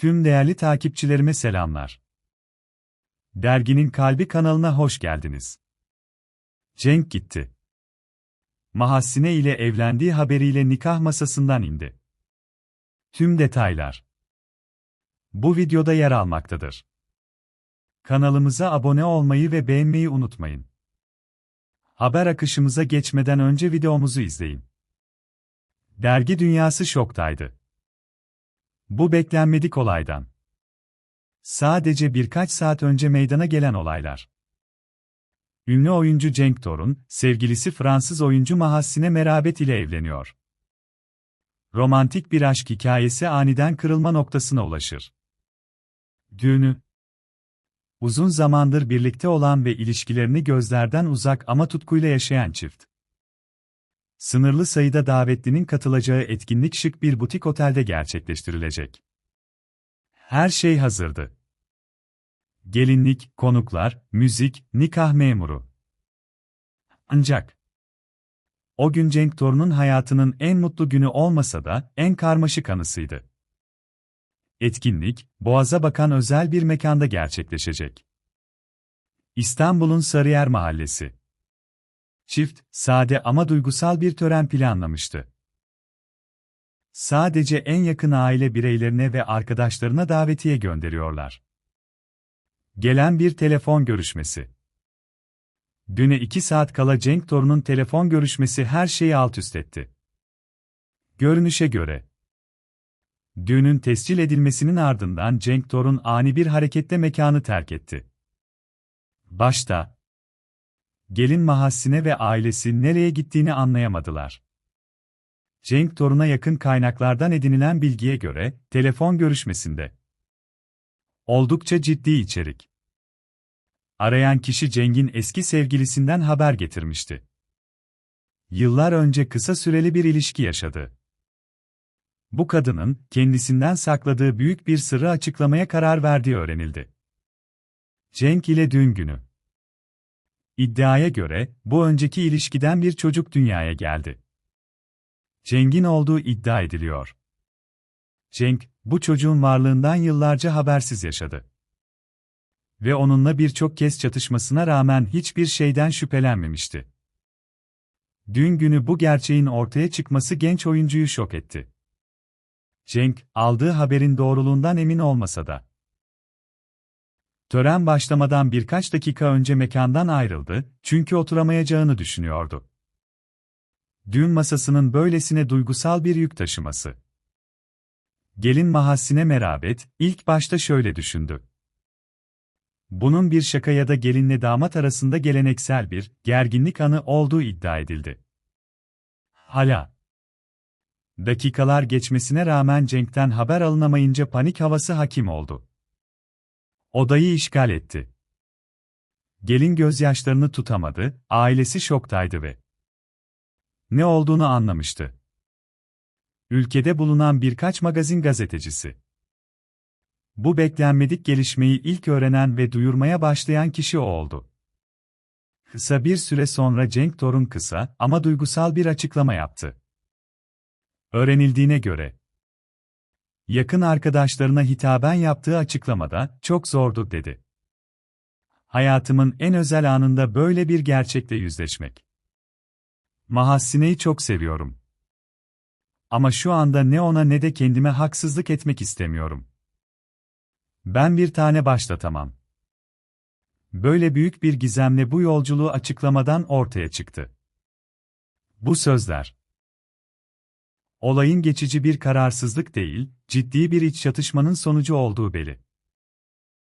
Tüm değerli takipçilerime selamlar. Derginin Kalbi kanalına hoş geldiniz. Cenk gitti. Mahassine ile evlendiği haberiyle nikah masasından indi. Tüm detaylar bu videoda yer almaktadır. Kanalımıza abone olmayı ve beğenmeyi unutmayın. Haber akışımıza geçmeden önce videomuzu izleyin. Dergi dünyası şoktaydı. Bu beklenmedik olaydan. Sadece birkaç saat önce meydana gelen olaylar. Ünlü oyuncu Cenk Torun, sevgilisi Fransız oyuncu Mahassine Merabet ile evleniyor. Romantik bir aşk hikayesi aniden kırılma noktasına ulaşır. Düğünü Uzun zamandır birlikte olan ve ilişkilerini gözlerden uzak ama tutkuyla yaşayan çift. Sınırlı sayıda davetlinin katılacağı etkinlik şık bir butik otelde gerçekleştirilecek. Her şey hazırdı. Gelinlik, konuklar, müzik, nikah memuru. Ancak o gün Cenk Torun'un hayatının en mutlu günü olmasa da en karmaşık anısıydı. Etkinlik, Boğaz'a bakan özel bir mekanda gerçekleşecek. İstanbul'un Sarıyer Mahallesi. Çift, sade ama duygusal bir tören planlamıştı. Sadece en yakın aile bireylerine ve arkadaşlarına davetiye gönderiyorlar. Gelen bir telefon görüşmesi. Düne iki saat kala Cenk Torun'un telefon görüşmesi her şeyi alt üst etti. Görünüşe göre, Düğünün tescil edilmesinin ardından Cenk Torun ani bir hareketle mekanı terk etti. Başta, gelin Mahassine ve ailesi nereye gittiğini anlayamadılar. Cenk Torun'a yakın kaynaklardan edinilen bilgiye göre, telefon görüşmesinde. Oldukça ciddi içerik. Arayan kişi Cenk'in eski sevgilisinden haber getirmişti. Yıllar önce kısa süreli bir ilişki yaşadı bu kadının kendisinden sakladığı büyük bir sırrı açıklamaya karar verdiği öğrenildi. Cenk ile dün günü. İddiaya göre bu önceki ilişkiden bir çocuk dünyaya geldi. Cenk'in olduğu iddia ediliyor. Cenk, bu çocuğun varlığından yıllarca habersiz yaşadı. Ve onunla birçok kez çatışmasına rağmen hiçbir şeyden şüphelenmemişti. Dün günü bu gerçeğin ortaya çıkması genç oyuncuyu şok etti. Cenk, aldığı haberin doğruluğundan emin olmasa da. Tören başlamadan birkaç dakika önce mekandan ayrıldı, çünkü oturamayacağını düşünüyordu. Düğün masasının böylesine duygusal bir yük taşıması. Gelin Mahassine Merabet, ilk başta şöyle düşündü. Bunun bir şaka ya da gelinle damat arasında geleneksel bir, gerginlik anı olduğu iddia edildi. Hala, Dakikalar geçmesine rağmen Cenk'ten haber alınamayınca panik havası hakim oldu. Odayı işgal etti. Gelin gözyaşlarını tutamadı, ailesi şoktaydı ve ne olduğunu anlamıştı. Ülkede bulunan birkaç magazin gazetecisi. Bu beklenmedik gelişmeyi ilk öğrenen ve duyurmaya başlayan kişi o oldu. Kısa bir süre sonra Cenk Torun kısa ama duygusal bir açıklama yaptı. Öğrenildiğine göre, yakın arkadaşlarına hitaben yaptığı açıklamada çok zordu dedi. Hayatımın en özel anında böyle bir gerçekle yüzleşmek. Mahassine'yi çok seviyorum. Ama şu anda ne ona ne de kendime haksızlık etmek istemiyorum. Ben bir tane başlatamam. Böyle büyük bir gizemle bu yolculuğu açıklamadan ortaya çıktı. Bu sözler Olayın geçici bir kararsızlık değil, ciddi bir iç çatışmanın sonucu olduğu belli.